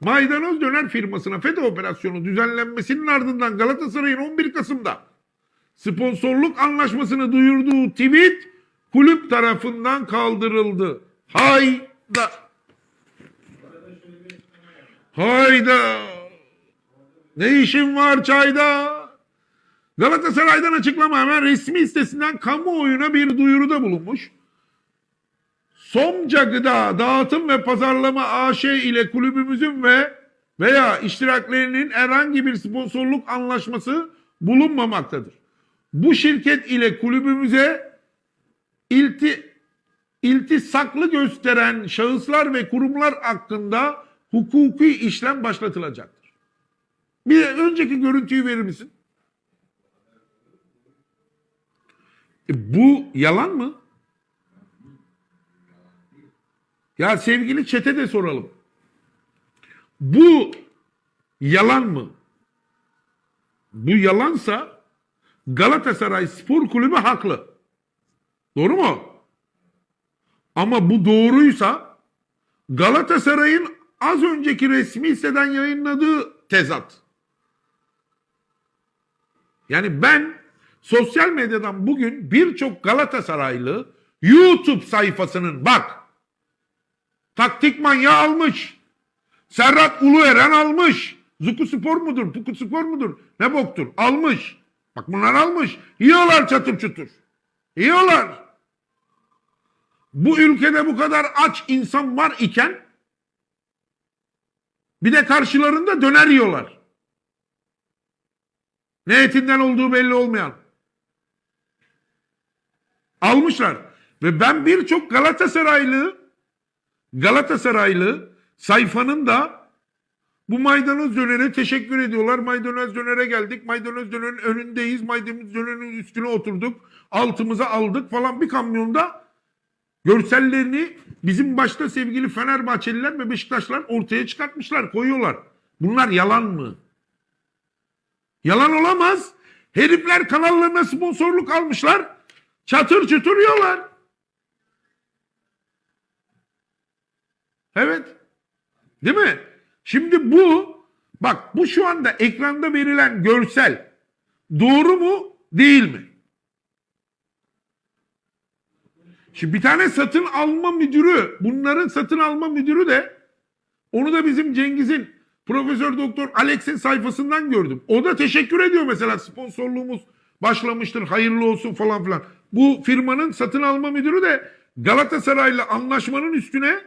Maydanoz Döner firmasına FETÖ operasyonu düzenlenmesinin ardından Galatasaray'ın 11 Kasım'da sponsorluk anlaşmasını duyurduğu tweet kulüp tarafından kaldırıldı. Hayda. Hayda. Ne işin var çayda? Galatasaray'dan açıklama hemen resmi sitesinden kamuoyuna bir duyuruda bulunmuş. Somca Gıda Dağıtım ve Pazarlama AŞ ile kulübümüzün ve veya iştiraklerinin herhangi bir sponsorluk anlaşması bulunmamaktadır. Bu şirket ile kulübümüze ilti, iltisaklı gösteren şahıslar ve kurumlar hakkında hukuki işlem başlatılacaktır. Bir önceki görüntüyü verir misin? E, bu yalan mı? Ya sevgili çete de soralım. Bu yalan mı? Bu yalansa Galatasaray Spor Kulübü haklı. Doğru mu? Ama bu doğruysa Galatasaray'ın az önceki resmi siteden yayınladığı tezat. Yani ben sosyal medyadan bugün birçok Galatasaraylı YouTube sayfasının bak taktik manyağı almış. Serhat Ulueren almış. Zuku Spor mudur? Puku Spor mudur? Ne boktur? Almış. Bak bunlar almış. Yiyorlar çatır çutur. Yiyorlar. Bu ülkede bu kadar aç insan var iken bir de karşılarında döner yiyorlar. Ne etinden olduğu belli olmayan. Almışlar. Ve ben birçok Galatasaraylı Galatasaraylı sayfanın da bu maydanoz dönere teşekkür ediyorlar. Maydanoz dönere geldik. Maydanoz dönerin önündeyiz. Maydanoz dönerin üstüne oturduk. Altımıza aldık falan bir kamyonda görsellerini bizim başta sevgili Fenerbahçeliler ve Beşiktaşlar ortaya çıkartmışlar, koyuyorlar. Bunlar yalan mı? Yalan olamaz. Herifler kanallarına sponsorluk almışlar. Çatır çutur yiyorlar. Evet. Değil mi? Şimdi bu bak bu şu anda ekranda verilen görsel doğru mu değil mi? Şimdi bir tane satın alma müdürü, bunların satın alma müdürü de onu da bizim Cengiz'in Profesör Doktor Alex'in sayfasından gördüm. O da teşekkür ediyor mesela sponsorluğumuz başlamıştır hayırlı olsun falan filan. Bu firmanın satın alma müdürü de Galatasaray'la anlaşmanın üstüne